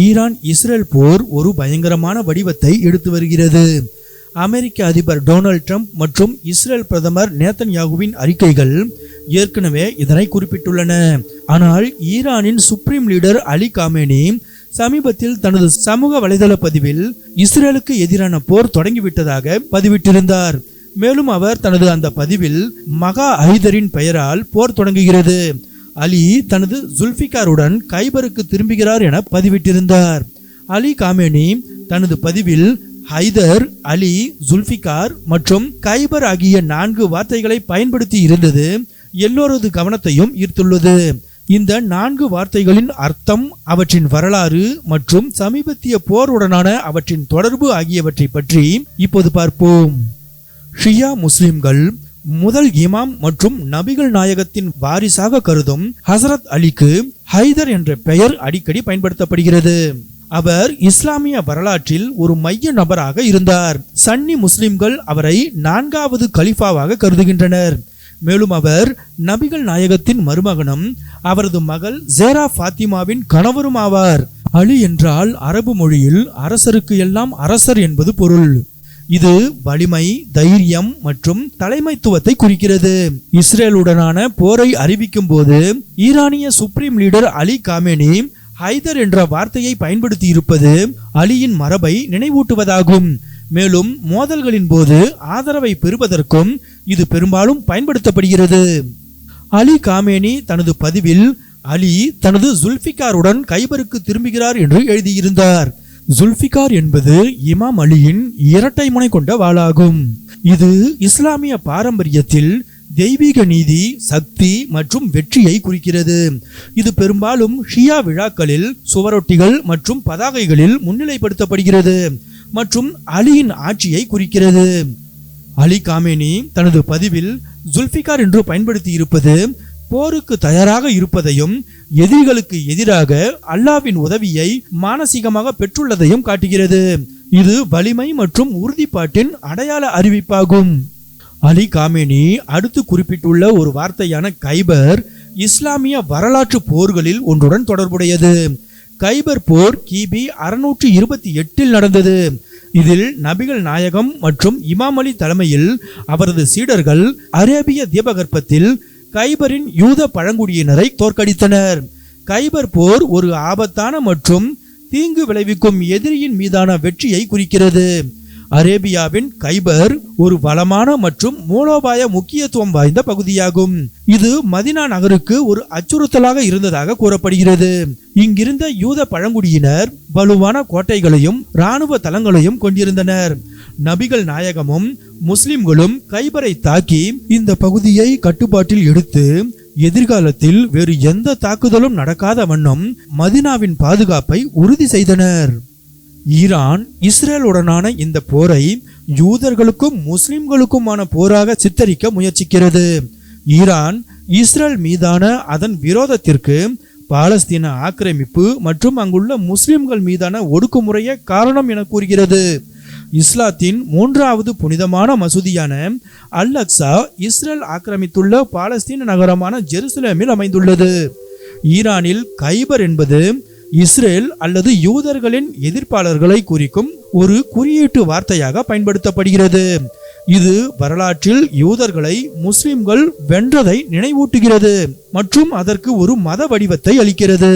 Iran Israel போர் ஒரு பயங்கரமான வடிவத்தை எடுத்து வருகிறது. அமெரிக்க அதிபர் டொனால்ட் ட்ரம்ப் மற்றும் இஸ்ரேல் பிரதமர் நேத்தன் யாகுவின் அறிக்கைகள் ஏற்கனவே இதனை குறிப்பிட்டுள்ளன. ஆனால் ஈரானின் சுப்ரீம் லீடர் அலி காமேனி சமீபத்தில் தனது சமூக வலைதள பதிவில் இஸ்ரேலுக்கு எதிரான போர் தொடங்கிவிட்டதாக பதிவிட்டிருந்தார். மேலும் அவர் தனது அந்த பதிவில் மகா ஐதரின் பெயரால் போர் தொடங்குகிறது. அலி தனது ஜுல்ஃபிகாருடன் கைபருக்கு திரும்புகிறார் என பதிவிட்டிருந்தார். அலி காமேனி தனது பதிவில் ஹைதர் அலி ஜுல்ஃபிகார் மற்றும் கைபர் ஆகிய நான்கு வார்த்தைகளை பயன்படுத்தி இருந்தது. எல்லோரது கவனத்தையும் ஈர்த்துள்ளது. இந்த நான்கு வார்த்தைகளின் அர்த்தம் அவற்றின் வரலாறு மற்றும் சமீபத்திய போருடனான அவற்றின் தொடர்பு ஆகியவற்றை பற்றி இப்போது பார்ப்போம். ஷியா முஸ்லிம்கள் முதல் இமாம் மற்றும் நபிகள் நாயகத்தின் வாரிசாக கருதும் ஹசரத் அலிக்கு ஹைதர் என்ற பெயர் அடிக்கடி பயன்படுத்தப்படுகிறது. அவர் இஸ்லாமிய வரலாற்றில் ஒரு மைய நபராக இருந்தார். சன்னி முஸ்லிம்கள் அவரை நான்காவது கலிஃபாவாக கருதுகின்றனர். மேலும் அவர் நபிகள் நாயகத்தின் மருமகனும் அவரது மகள் ஜேரா ஃபாத்திமாவின் கணவரும் ஆவார் அலி என்றால் அரபு மொழியில் அரசருக்கு எல்லாம் அரசர் என்பது பொருள். இது வலிமை தைரியம் மற்றும் தலைமைத்துவத்தை குறிக்கிறது. இஸ்ரேலுடனான போரை அறிவிக்கும் போது ஈரானிய supreme leader Ali Khamenei Haidar என்ற வார்த்தையை பயன்படுத்தி இருப்பது அலியின் மரபை நினைவூட்டுவதாகும். மேலும் மோதல்களின் போது ஆதரவை பெறுவதற்கும் இது பெரும்பாலும் பயன்படுத்தப்படுகிறது. அலி காமேனி தனது பதிவில் அலி தனது ஜுல்பிகாருடன் கைபருக்கு திரும்புகிறார் என்று எழுதியிருந்தார். ஜுல்பிகார் என்பது இமாம் அலியின் இரட்டை முனை கொண்ட வாளாகும். இது இஸ்லாமிய பாரம்பரியத்தில் தெய்வீக நீதி சக்தி மற்றும் வெற்றியை குறிக்கிறது. இது பெரும்பாலும் ஷியா விழாக்களில் சுவரொட்டிகள் மற்றும் பதாகைகளில் முன்னிலைப்படுத்தப்படுகிறது மற்றும் அலியின் ஆட்சியை குறிக்கிறது. அலி காமேனி தனது பதிவில் ஜுல்பிகார் என்று பயன்படுத்தி இருப்பது போருக்கு தயாராக இருப்பதையும் எதிரிகளுக்கு எதிராக அல்லாவின் உதவியை மானசீகமாக பெற்றுள்ளதையும் காட்டுகிறது. இது வலிமை மற்றும் உறுதிப்பாட்டின் அடையாள அறிவிப்பாகும். அலி காமேனி அடுத்து குறிப்பிட்டுள்ள ஒரு வார்த்தையான கைபர் இஸ்லாமிய வரலாற்று போர்களில் ஒன்றுடன் தொடர்புடையது. கைபர் போர் கிபி அறுநூற்றி இருபத்தி எட்டில் நடந்தது. இதில் நபிகள் நாயகம் மற்றும் இமாம் அலி தலைமையில் அவரது சீடர்கள் அரேபிய தீபகற்பத்தில் கைபரின் யூத பழங்குடியினரை தோற்கடித்தனர். கைபர் போர் ஒரு ஆபத்தான மற்றும் தீங்கு விளைவிக்கும் எதிரியின் மீதான வெற்றியை குறிக்கிறது. அரேபியாவின் கைபர் ஒரு வளமான மற்றும் மூலோபாய முக்கியத்துவம் வாய்ந்த பகுதியாகும். இது மதினா நகருக்கு ஒரு அச்சுறுத்தலாக இருந்ததாக கூறப்படுகிறது. இங்கிருந்த யூத பழங்குடியினர் வலுவான கோட்டைகளையும் இராணுவ தளங்களையும் கொண்டிருந்தனர். நபிகள் நாயகமும் முஸ்லிம்களும் கைபரை தாக்கி இந்த பகுதியை கட்டுப்பாட்டில் எடுத்து எதிர்காலத்தில் வேறு எந்த தாக்குதலும் நடக்காத வண்ணம் மதினாவின் பாதுகாப்பை உறுதி செய்தனர். ஈரான் இஸ்ரேலுடனான இந்த போரை யூதர்களுக்கும் முஸ்லிம்களுக்குமான போராக சித்தரிக்க முயற்சிக்கிறது. ஈரான் இஸ்ரேல் மீதான அதன் விரோதத்திற்கு பாலஸ்தீன ஆக்கிரமிப்பு மற்றும் அங்குள்ள முஸ்லிம்கள் மீதான ஒடுக்குமுறையே காரணம் என கூறுகிறது. இஸ்லாத்தின் மூன்றாவது புனிதமான மசூதியான அல் அக்ஸா இஸ்ரேல் ஆக்கிரமித்துள்ள பாலஸ்தீன நகரமான ஜெருசலேமில் அமைந்துள்ளது. ஈரானில் கைபர் என்பது இஸ்ரேல் அல்லது யூதர்களின் எதிர்ப்பாளர்களை குறிக்கும் ஒரு குறியீட்டு வார்த்தையாக பயன்படுத்தப்படுகிறது. இது வரலாற்றில் யூதர்களை முஸ்லிம்கள் வென்றதை நினைவூட்டுகிறது மற்றும் அதற்கு ஒரு மத வடிவத்தை அளிக்கிறது.